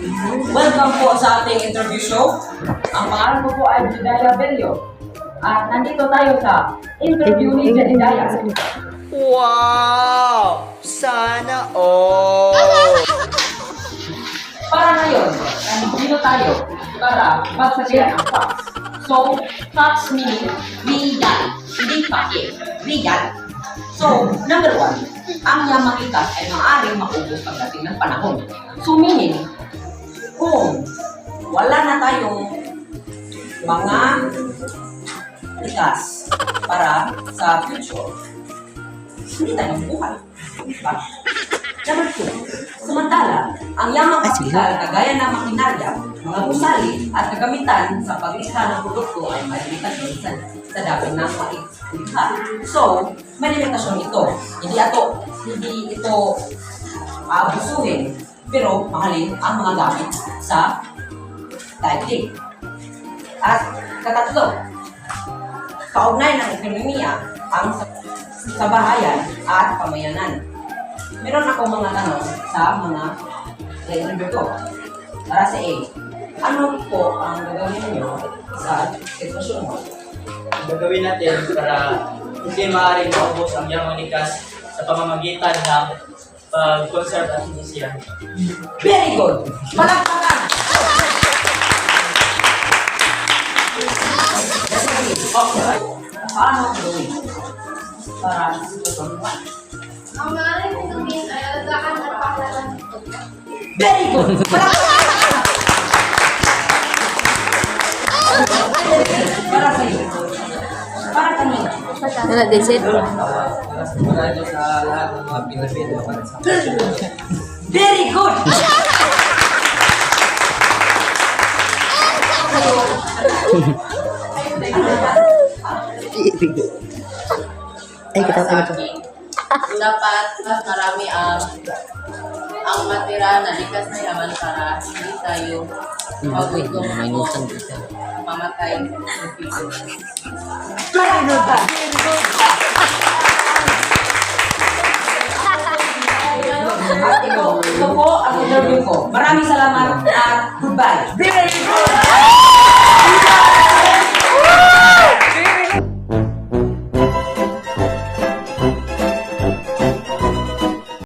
naman po sa ating interview show. Ang pangalan ko po ay Jedaya Bello. At nandito tayo sa interview ni Jedaya. Wow! Sana all! Para ngayon, nandito tayo para magsasayan ang facts. So, facts meaning real, hindi pake, real. So, number one, ang yamang likas ay maaaring maubos pagdating ng panahon. So, meaning, mga likas para sa future, hindi tayo mabuhay. Diba? Number two, samantala, ang yamang kapital kagaya ng makinarya, mga gusali at kagamitan sa paglista ng produkto ay may limitasyon sa, sa dapat ng mailikha. So, may limitasyon ito. Hindi ito, hindi ito abusuhin, pero mahalin ang mga gamit sa daigdig. At katatlo, kaugnay ng ekonomiya ang sa, sa bahayan at pamayanan. Meron ako mga tanong sa mga interview ko. Para sa A, ano po ang gagawin niyo sa sitwasyon mo? Ang gagawin natin para hindi maaaring maubos ang yamang likas sa pamamagitan ng pag-conserve at. Very good! Palakpakan! Paano gawin para sa? Ang maaaring tutumin ay alagaan at paklalan ito. Very good! Para sa iyo. Para kanina. Wala din sir. Maraming sa lahat ng mga Pilipino para sa Very good! Ay, kita sa akin, dapat mas marami ang ang matira na likas na yaman para hindi tayo magutom o mamatay sa future. Very good ba? At ito, ito po ang interview ko. Maraming salamat at goodbye. Very good!